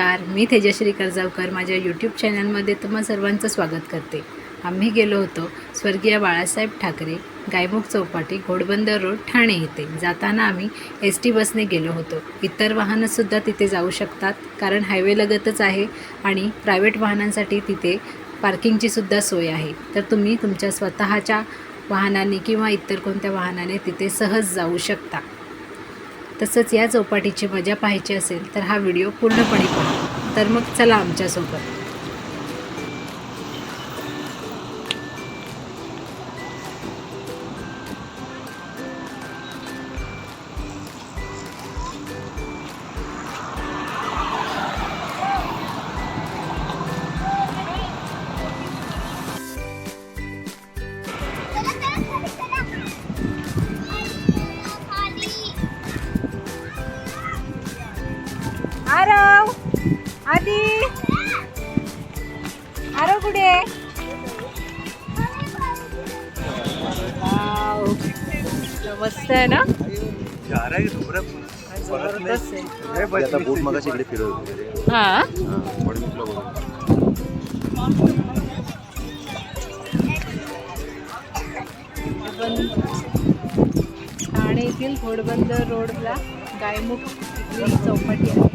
नमस्कार मी तेजश्री कर्जावकर. माझ्या यूट्यूब चॅनलमध्ये तुम्हा सर्वांचं स्वागत करते. आम्ही गेलो होतो स्वर्गीय बाळासाहेब ठाकरे गायमुख चौपाटी घोडबंदर रोड ठाणे येथे जाताना आम्ही एस टी बसने गेलो होतो. इतर वाहनंसुद्धा तिथे जाऊ शकतात कारण हायवे लगतच आहे आणि प्रायव्हेट वाहनांसाठी तिथे पार्किंगची सुद्धा सोय आहे. तर तुम्ही तुमच्या स्वतःच्या वाहनाने किंवा इतर कोणत्या वाहनाने तिथे सहज जाऊ शकता. तसंच या चौपाटीची मजा पाहायची असेल तर हा व्हिडिओ पूर्णपणे पहा. तर मग चला आमच्यासोबत. मस्त आहे ना? जबरदस्त आहे. हा? ठाणे येथील घोडबंदर रोडला गायमुख इथली चौपाटी आहे.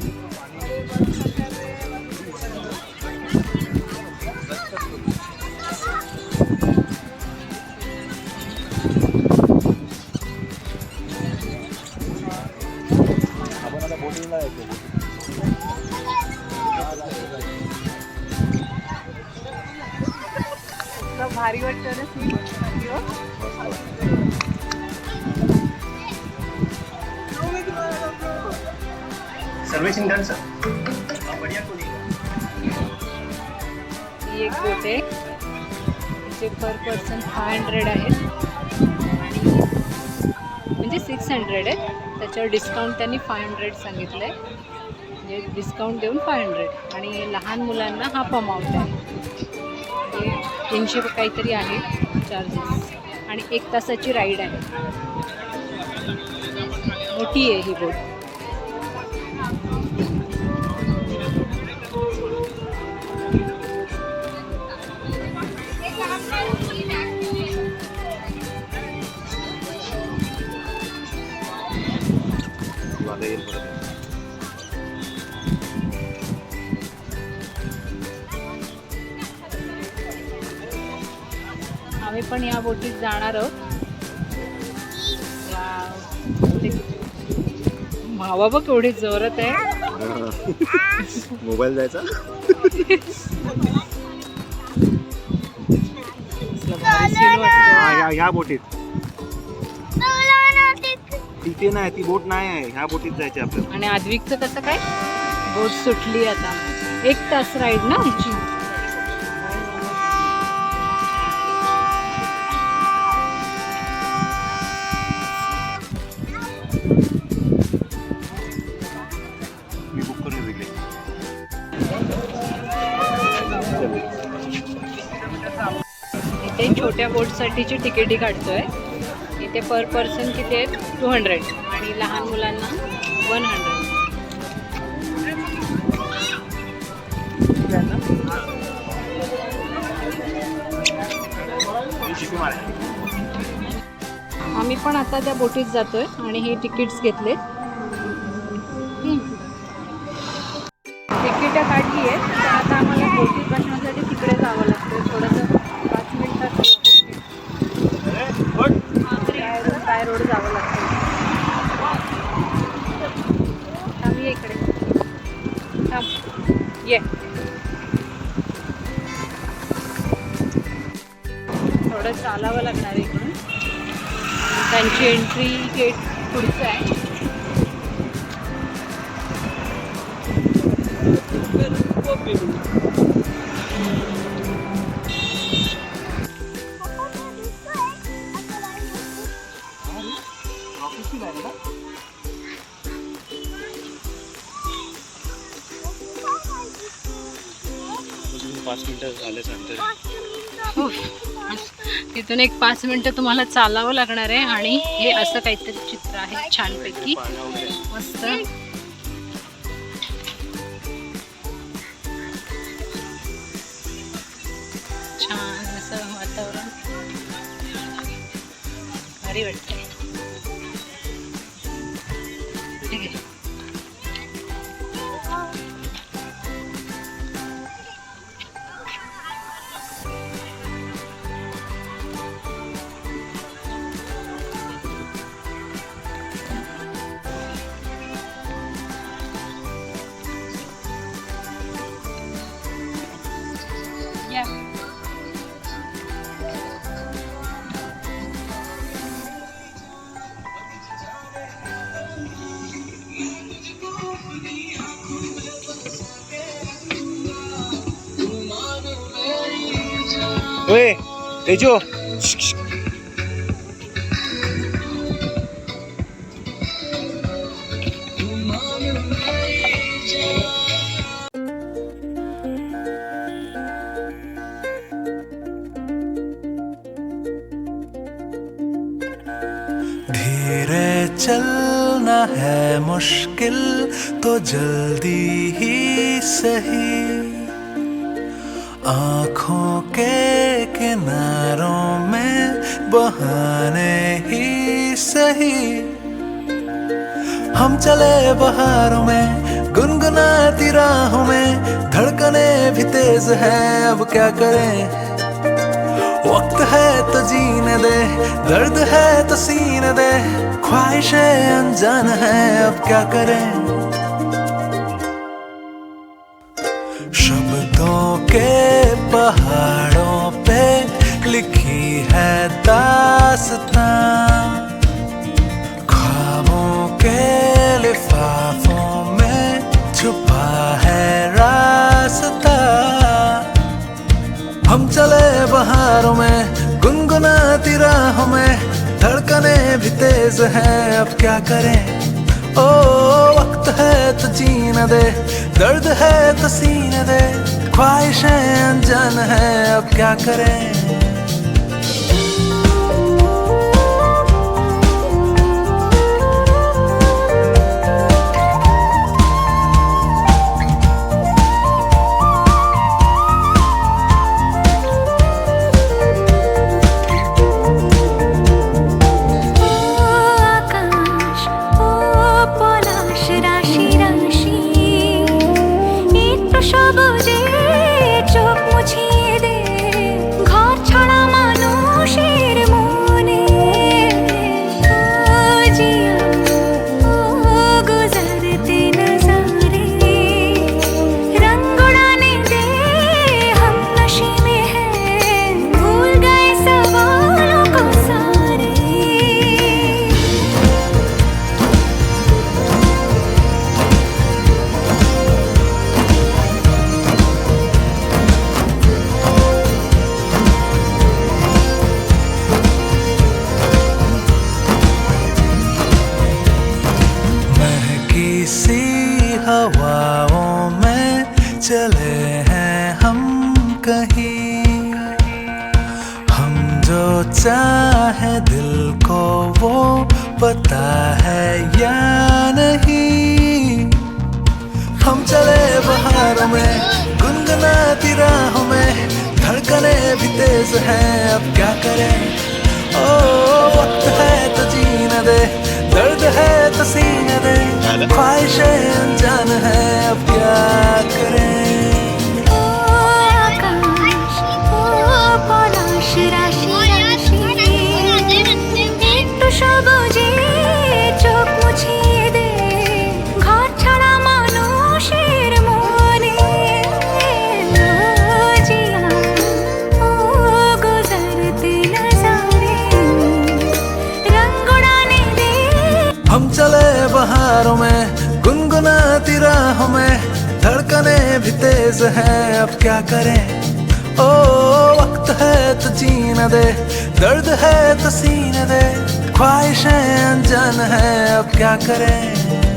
हंड्रेड आहे. आणि म्हणजे सिक्स हंड्रेड आहे. त्याच्यावर डिस्काउंट त्यांनी फाय हंड्रेड सांगितलं आहे म्हणजे डिस्काउंट देऊन फाय हंड्रेड आणि लहान मुलांना हाफ अमाऊंट आहे. हे तीनशे काहीतरी आहे चार्जेस आणि एक तासाची राईड आहे. मोठी आहे ही बोट वादळ येईल परत. आम्ही पण या बोटीत जाणार आहोत. भावा बघ एवढी जोरात आहे. मोबाईल जायचा. हा ह्या बोटीत. तिथे नाही ती बोट नाही आहे. ह्या बोटीत जायचे आपल्याला. आणि आद्विकचं कसं काय? बोट सुटली आता. एक तास राईड ना आमची? मी बुक करून दिले. इथे छोट्या बोटसाठीची तिकिटी काढतोय. ते पर पर्सन किती आहेत? टू हंड्रेड आणि लहान मुलांना वन हंड्रेड आम्ही पण आता त्या बोटीत जातोय आणि हे तिकीट्स घेतले. तिकीटं काढली आहेत. तर आता आम्हाला बोटीत बसण्यासाठी तिकडे जावं चालावं लागणार आहे इकडून. त्यांची एंट्री गेट पुढचं आहे. पाच मिनिटं झाले सांगते. हो तिथून एक पाच मिनटं तुम्हाला चालावं लागणार आहे आणि हे असं काहीतरी चित्र आहे छानपैकी. मस्त. छान असं वातावरण. भारी वाटत तेजो धीरे चलना है मुश्किल तो जल्दी ही सही। आँखों के किनारों में बहाने ही सही। हम चले बहारों में, गुनगुनाती राहों में, धड़कने भी तेज है, अब क्या करें? वक्त है तो जीने दे, दर्द है तो सीने दे, ख्वाहिशें अनजान है, अब क्या करें? बहारों में, गुनगुनाती राहों में, धड़कने भी तेज है, अब क्या करें? ओ, वक्त है तो जीने दे, दर्द है तो सीने दे, ख्वाहिशें अनजान है, अब क्या करें? जो चाहे दिल को वो पता है या नहीं? हम चले बहारों में, गुनगुनाती राहों में, धड़कने भी तेज हैं, अब क्या करें? ओ, वक्त है तो जीने दे, दर्द है तो सीने दे, ख्वाहिशें अनजान है, अब क्या करें? तेज है, अब क्या करें? ओ, वक्त है तो जीन दे, दर्द है तो सीन दे, ख्वाहिशें, अनजान है, अब क्या करें?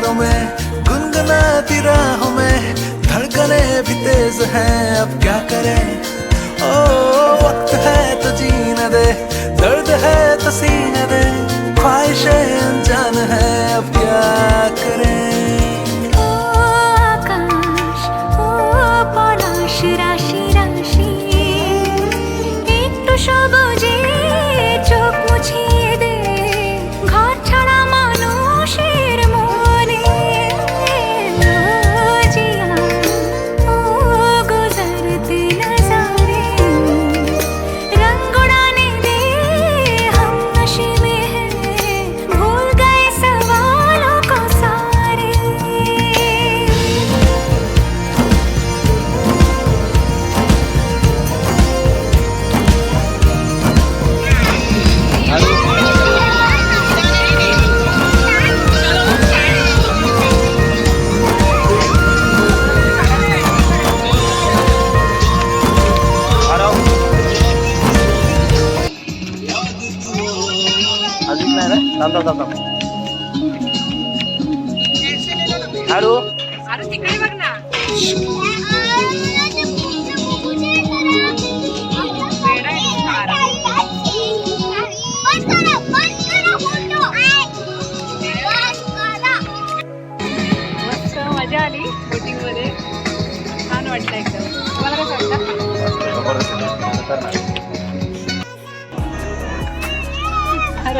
लहरों में गुनगुनाती राहों में धड़कने भी तेज है अब क्या करें?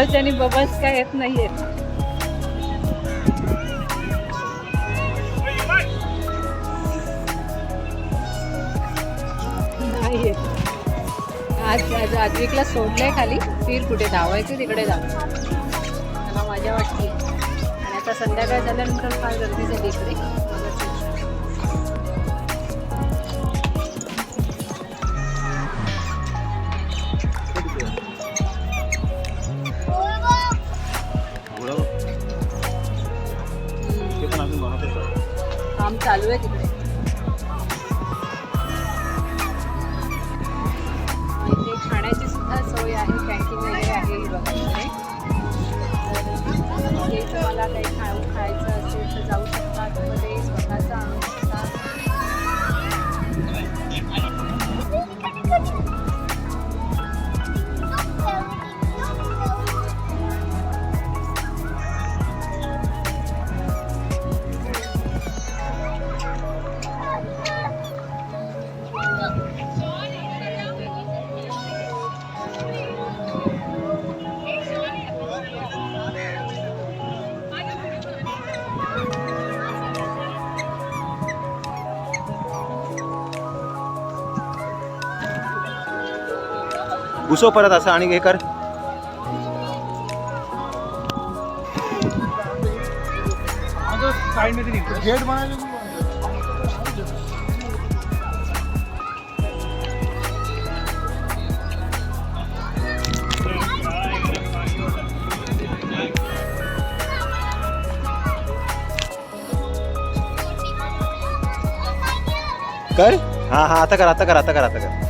महाराज आणि बाबाच काय येत नाहीयेत आज आज आजविकला सोडलंय खाली. फिर कुठे धावायचे तिकडे जाऊ. मला मजा वाटते आणि आता संध्याकाळ झाल्यानंतर फार गर्दी झाली इकडे. काम चालू आहे तिथे. उसो परत असं आणि हे कर. कर हा हा आता कर आता कर आता कर आता कर.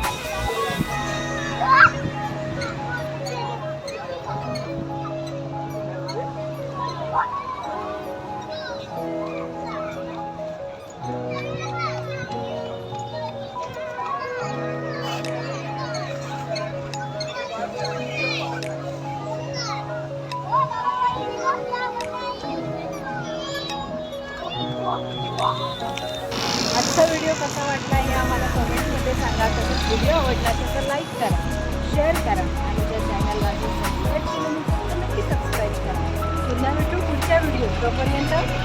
आवडला असेल तर लाईक करा शेअर करा आणि जर चॅनलला सबस्क्राईब केलं नसेल तर नक्की सबस्क्राईब करा. पुन्हा भेटू पुढच्या व्हिडिओ तोपर्यंत